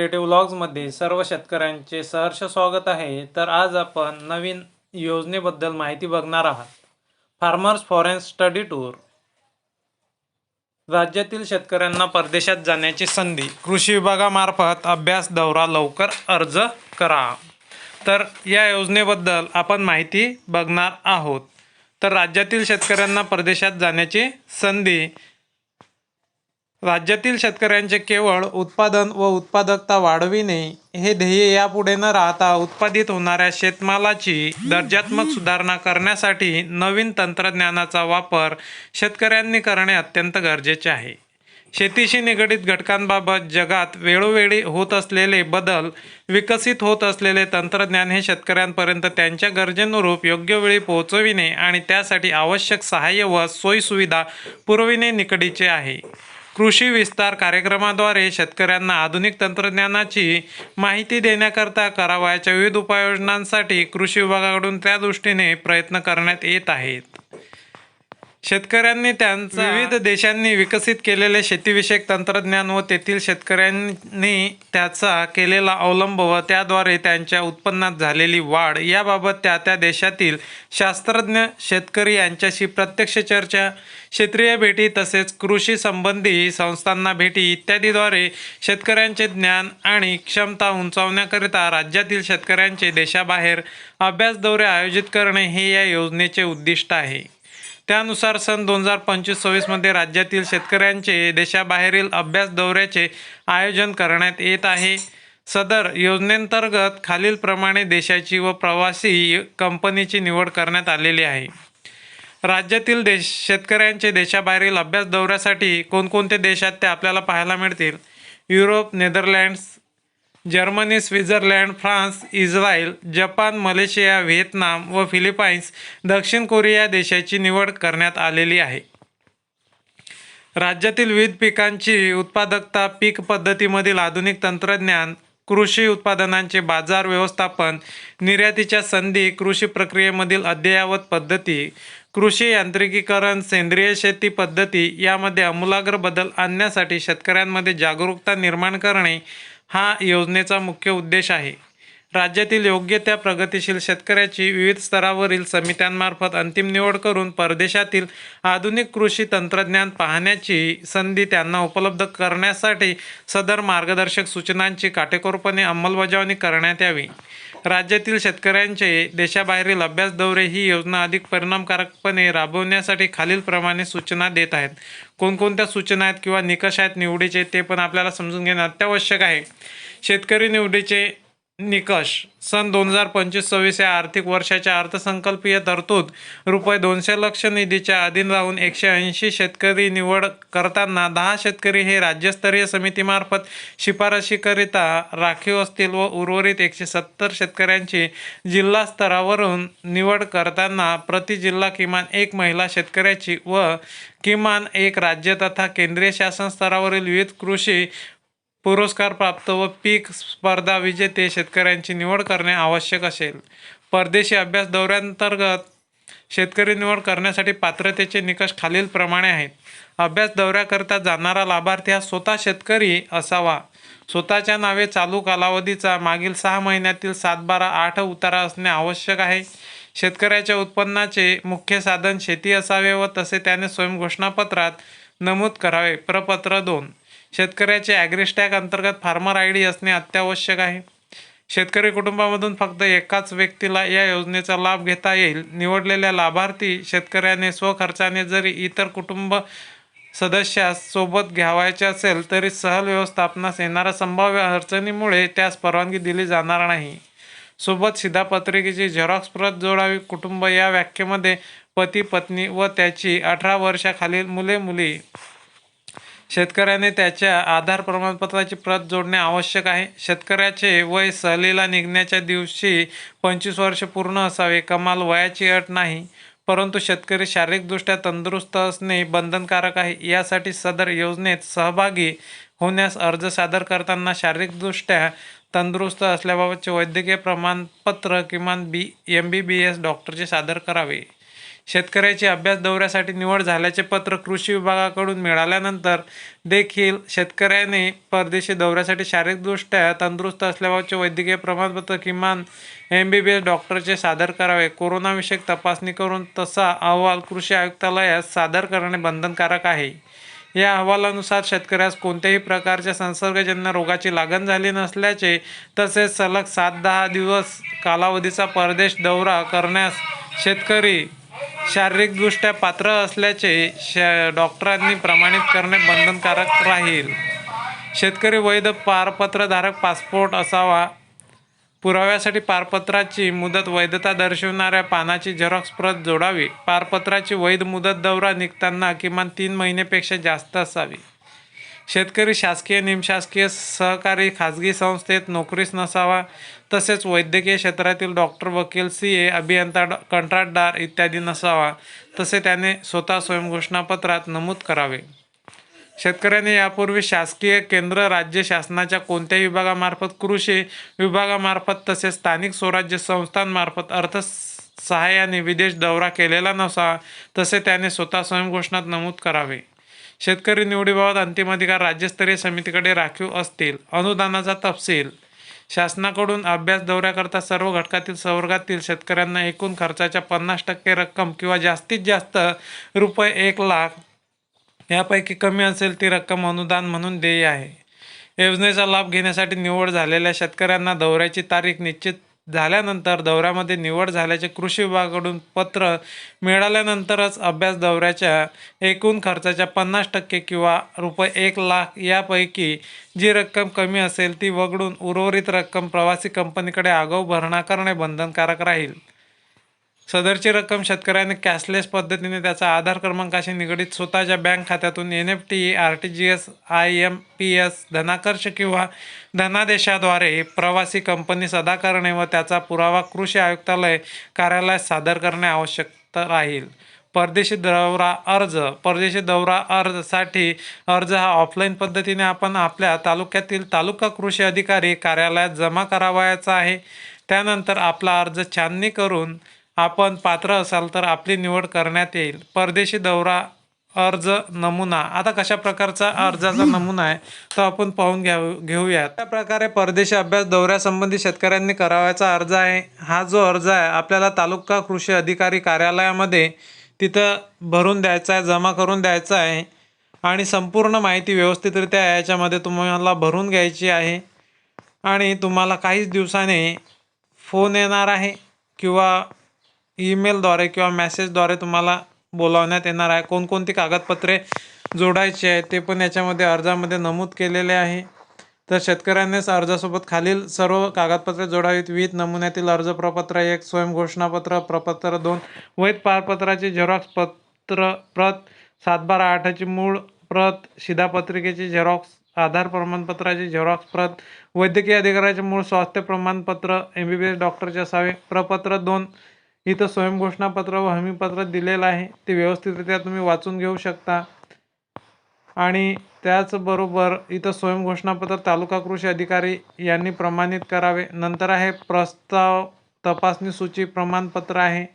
Creative व्लॉग्समध्ये सर्व शेतकऱ्यांचे सहर्ष स्वागत आहे. तर आज आपण नवीन योजनेबद्दल माहिती बघणार आहात. फार्मर्स फॉरेन स्टडी टूर राज्यातील शेतकऱ्यांना परदेशात जाण्याची संधी. कृषी विभागामार्फत अभ्यास दौरा लवकर अर्ज करा. तर या योजनेबद्दल आपण माहिती बघणार आहोत. तर राज्यातील शेतकऱ्यांना परदेशात जाण्याची संधी राज्यातील शेतकऱ्यांचे केवळ उत्पादन व उत्पादकता वाढविणे हे ध्येय यापुढे न राहता उत्पादित होणाऱ्या शेतमालाची दर्जात्मक सुधारणा करण्यासाठी नवीन तंत्रज्ञानाचा वापर शेतकऱ्यांनी करणे अत्यंत गरजेचे आहे. शेतीशी निगडित घटकांबाबत जगात वेळोवेळी होत असलेले बदल विकसित होत असलेले तंत्रज्ञान हे शेतकऱ्यांपर्यंत त्यांच्या गरजेनुरूप योग्य वेळी पोहोचविणे आणि त्यासाठी आवश्यक सहाय्य व सोयीसुविधा पुरविणे निकडीचे आहे. कृषी विस्तार कार्यक्रमाद्वारे शेतकऱ्यांना आधुनिक तंत्रज्ञानाची माहिती देण्याकरता करावयाच्या विविध उपाययोजनांसाठी कृषी विभागाकडून त्या दृष्टीने प्रयत्न करण्यात येत आहेत. शेतकऱ्यांनी त्यांचा विविध देशांनी विकसित केलेले शेतीविषयक तंत्रज्ञान व तेथील शेतकऱ्यांनी त्याचा केलेला अवलंब व त्याद्वारे त्यांच्या उत्पन्नात झालेली वाढ याबाबत त्या त्या देशातील शास्त्रज्ञ शेतकरी यांच्याशी प्रत्यक्ष चर्चा क्षेत्रीय भेटी तसेच कृषी संबंधी संस्थांना भेटी इत्यादीद्वारे शेतकऱ्यांचे ज्ञान आणि क्षमता उंचावण्याकरिता राज्यातील शेतकऱ्यांचे देशाबाहेर अभ्यास दौरे आयोजित करणे हे या योजनेचे उद्दिष्ट आहे. त्यानुसार सन दोन हजार पंचवीस सव्वीसमध्ये राज्यातील शेतकऱ्यांचे देशाबाहेरील अभ्यास दौऱ्याचे आयोजन करण्यात येत आहे. सदर योजनेंतर्गत खालीलप्रमाणे देशाची व प्रवासी कंपनीची निवड करण्यात आलेली आहे. राज्यातील देश शेतकऱ्यांचे देशाबाहेरील अभ्यास दौऱ्यासाठी कोणकोणते देशात ते आपल्याला पाहायला मिळतील? Europe Netherlands Germany Switzerland France Israel Japan Malaysia Vietnam व फिलिपाईन्स दक्षिण कोरिया देशाची निवड करण्यात आलेली आहे. राज्यातील विविध पिकांची उत्पादकता पीक पद्धतीमधील आधुनिक तंत्रज्ञान कृषी उत्पादनांचे बाजार व्यवस्थापन निर्यातीच्या संधी कृषी प्रक्रियेमधील अद्ययावत पद्धती कृषी यांत्रिकीकरण सेंद्रिय शेती पद्धती यामध्ये आमूलाग्र बदल आणण्यासाठी शेतकऱ्यांमध्ये जागरूकता निर्माण करणे हा योजनेचा मुख्य उद्देश आहे. राज्यातील योग्य त्या प्रगतीशील शेतकऱ्याची विविध स्तरावरील समित्यांमार्फत अंतिम निवड करून परदेशातील आधुनिक कृषी तंत्रज्ञान पाहण्याची संधी त्यांना उपलब्ध करण्यासाठी सदर मार्गदर्शक सूचनांची काटेकोरपणे अंमलबजावणी करण्यात यावी. राज्यातील शेतकऱ्यांचे देशाबाहेरील अभ्यास दौरे ही योजना अधिक परिणामकारकपणे राबवण्यासाठी खालीलप्रमाणे सूचना देत आहेत. कोणकोणत्या सूचना आहेत किंवा निकष आहेत निवडीचे ते पण आपल्याला समजून घेणे अत्यावश्यक आहे. शेतकरी निवडीचे निकष. सन दोन हजार पंचवीस सव्वीस या आर्थिक वर्षाच्या अर्थसंकल्पीय तरतूद रुपये दोनशे लक्ष निधीच्या अधीन राहून एकशे ऐंशी शेतकरी निवड करताना दहा शेतकरी हे राज्यस्तरीय समितीमार्फत शिफारशीकरिता राखीव असतील व उर्वरित एकशे सत्तर शेतकऱ्यांची जिल्हा स्तरावरून निवड करताना प्रति जिल्हा किमान एक महिला शेतकऱ्याची व किमान एक राज्य तथा केंद्रीय शासन स्तरावरील विविध कृषी पुरस्कार प्राप्त व पीक स्पर्धा विजेते शेतकऱ्यांची निवड करणे आवश्यक असेल. परदेशी अभ्यास दौऱ्यांतर्गत शेतकरी निवड करण्यासाठी पात्रतेचे निकष खालीलप्रमाणे आहेत. अभ्यास दौऱ्याकरता जाणारा लाभार्थी हा स्वतः शेतकरी असावा. स्वतःच्या नावे चालू कालावधीचा मागील सहा महिन्यातील सात बारा आठ उतारा असणे आवश्यक आहे. शेतकऱ्याच्या उत्पन्नाचे मुख्य साधन शेती असावे व तसे त्याने स्वयंघोषणापत्रात नमूद करावे. प्रपत्र दोन. शेतकऱ्याचे ॲग्रिस्टॅग अंतर्गत फार्मर आय डी असणे अत्यावश्यक आहे. शेतकरी कुटुंबामधून फक्त एकाच व्यक्तीला या योजनेचा लाभ घेता येईल. निवडलेल्या लाभार्थी शेतकऱ्याने स्वखर्चाने जरी इतर कुटुंब सदस्यास सोबत घ्यावायचे असेल तरी सहल व्यवस्थापनास येणाऱ्या संभाव्य अडचणीमुळे त्यास परवानगी दिली जाणार नाही. सोबत शिधापत्रिकेची झेरॉक्स प्रत जोडावी. कुटुंब या व्याख्येमध्ये पती पत्नी व त्याची अठरा वर्षाखालील मुले मुली. शेतकऱ्याने त्याच्या आधार प्रमाणपत्राची प्रत जोडणे आवश्यक आहे. शेतकऱ्याचे वय सहलीला निघण्याच्या दिवशी पंचवीस वर्ष पूर्ण असावे कमाल वयाची अट नाही. परंतु शेतकरी शारीरिकदृष्ट्या तंदुरुस्त असणे बंधनकारक आहे. यासाठी सदर योजनेत सहभागी होण्यास अर्ज सादर करताना शारीरिकदृष्ट्या तंदुरुस्त असल्याबाबतचे वैद्यकीय प्रमाणपत्र किमान बी एम बी बी एस डॉक्टरचे सादर करावे. शेतकऱ्याची अभ्यास दौऱ्यासाठी निवड झाल्याचे पत्र कृषी विभागाकडून मिळाल्यानंतर देखील शेतकऱ्याने परदेशी दौऱ्यासाठी शारीरिकदृष्ट्या तंदुरुस्त असल्याबाबतचे वैद्यकीय प्रमाणपत्र किमान एम बी बी एस डॉक्टरचे सादर करावे. कोरोनाविषयक तपासणी करून तसा अहवाल कृषी आयुक्तालयास सादर करणे बंधनकारक आहे. या अहवालानुसार शेतकऱ्यास कोणत्याही प्रकारच्या संसर्गजन्य रोगाची लागण झाली नसल्याचे तसेच सलग सात दहा दिवस कालावधीचा परदेश दौरा करण्यास शेतकरी शारीरिकदृष्ट्या पात्र असल्याचे श डॉक्टरांनी प्रमाणित करणे बंधनकारक राहील. शेतकरी वैध पारपत्रधारक पासपोर्ट असावा. पुराव्यासाठी पारपत्राची मुदत वैधता दर्शवणाऱ्या पानाची झेरॉक्स प्रत जोडावी. पारपत्राची वैध मुदत दौरा निघताना किमान तीन महिनेपेक्षा जास्त असावी. शेतकरी शासकीय निमशासकीय सहकारी खाजगी संस्थेत नोकरीस नसावा तसेच वैद्यकीय क्षेत्रातील डॉक्टर वकील सी ए अभियंता कंत्राटदार इत्यादी नसावा तसे त्याने स्वतः स्वयंघोषणापत्रात नमूद करावे. शेतकऱ्यांनी यापूर्वी शासकीय केंद्र राज्य शासनाच्या कोणत्याही विभागामार्फत कृषी विभागामार्फत तसेच स्थानिक स्वराज्य संस्थांमार्फत अर्थ सहाय्याने विदेश दौरा केलेला नसावा तसे त्याने स्वतः स्वयंघोषणात नमूद करावे. शेतकरी निवडीबाबत अंतिम अधिकार राज्यस्तरीय समितीकडे राखीव असतील अनुदानाचा तपशील. शासनाकडून अभ्यास दौऱ्याकरता सर्व घटकातील संवर्गातील शेतकऱ्यांना एकूण खर्चाच्या पन्नास टक्के रक्कम किंवा जास्तीत जास्त रुपये एक लाख यापैकी कमी असेल ती रक्कम अनुदान म्हणून देय आहे. योजनेचा लाभ घेण्यासाठी निवड झालेल्या शेतकऱ्यांना दौऱ्याची तारीख निश्चित झाल्यानंतर दौऱ्यामध्ये निवड झाल्याचे कृषी विभागाकडून पत्र मिळाल्यानंतरच अभ्यास दौऱ्याच्या एकूण खर्चाच्या पन्नास टक्के किंवा रुपये एक लाख यापैकी जी रक्कम कमी असेल ती वगळून उर्वरित रक्कम प्रवासी कंपनीकडे आगाऊ भरणा करणे बंधनकारक राहील. सदरची रक्कम शेतकऱ्याने कॅशलेस पद्धतीने त्याचा आधार क्रमांकाशी निगडीत स्वतःच्या बँक खात्यातून N F T R T G S I M P S धनाकर्ष किंवा धनादेशाद्वारे प्रवासी कंपनी अदा करणे व त्याचा पुरावा कृषी आयुक्तालय कार्यालयात सादर करणे आवश्यक राहील. परदेशी दौरा अर्ज परदेशी दौरा अर्जसाठी अर्ज हा ऑफलाईन पद्धतीने आपण आपल्या तालुक्यातील तालुका कृषी अधिकारी कार्यालयात जमा करावयाचा आहे. त्यानंतर आपला अर्ज छाननी करून आपण पात्र असाल तर आपली निवड करण्यात येईल. परदेशी दौरा अर्ज नमुना. आता कशा प्रकारचा अर्जाचा नमुना आहे तो आपण पाहून घ्या घेऊयात. त्या प्रकारे परदेशी अभ्यास दौऱ्यासंबंधी शेतकऱ्यांनी करावयाचा अर्ज आहे हा जो अर्ज आहे आपल्याला तालुका कृषी अधिकारी कार्यालयामध्ये तिथं भरून द्यायचा आहे जमा करून द्यायचा आहे. आणि संपूर्ण माहिती व्यवस्थितरित्या याच्यामध्ये तुम्हाला भरून घ्यायची आहे. आणि तुम्हाला काहीच दिवसाने फोन येणार आहे किंवा ईमेलद्वारे किंवा मॅसेजद्वारे तुम्हाला बोलावण्यात येणार आहे. कोणकोणती कागदपत्रे जोडायची आहे ते पण याच्यामध्ये अर्जामध्ये नमूद केलेले आहे. तर शेतकऱ्यांनीच अर्जासोबत खालील सर्व कागदपत्रे जोडावीत. विविध नमुन्यातील अर्ज प्रपत्र एक स्वयंघोषणापत्र प्रपत्र दोन वैध पारपत्राची झेरॉक्स पत्र प्रत सातबारा आठाची मूळ प्रत शिधापत्रिकेची झेरॉक्स आधार प्रमाणपत्राची झेरॉक्स प्रत वैद्यकीय अधिकाऱ्याचे मूळ स्वास्थ्य प्रमाणपत्र एम बी बी एस डॉक्टरचे असावे प्रपत्र दोन इथं स्वयंघोषणापत्र व हमीपत्र दिलेलं आहे. ते व्यवस्थितरित्या तुम्ही वाचून घेऊ शकता. आणि त्याचबरोबर इथं स्वयंघोषणापत्र तालुका कृषी अधिकारी यांनी प्रमाणित करावे. नंतर आहे प्रस्ताव तपासणी सूची प्रमाणपत्र आहे.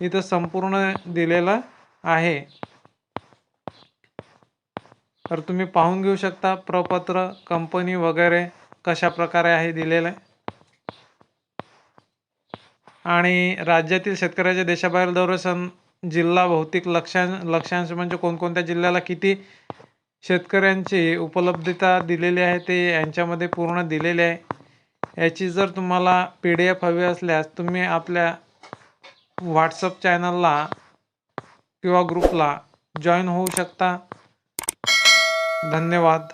इथं संपूर्ण दिलेलं आहे. तर तुम्ही पाहून घेऊ शकता प्रपत्र कंपनी वगैरे कशा प्रकारे आहे दिलेलं. आहे आणि राज्यातील शेतकऱ्याच्या देशाबाहेर दौरे सण जिल्हा भौतिक लक्षांश लक्षांश म्हणजे कोणकोणत्या जिल्ह्याला किती शेतकऱ्यांची उपलब्धता दिलेली आहे ते यांच्यामध्ये पूर्ण दिलेले आहे. याची जर तुम्हाला पी डी एफ हवी असल्यास तुम्ही आपल्या व्हॉट्सअप चॅनलला किंवा ग्रुपला जॉईन होऊ शकता. धन्यवाद.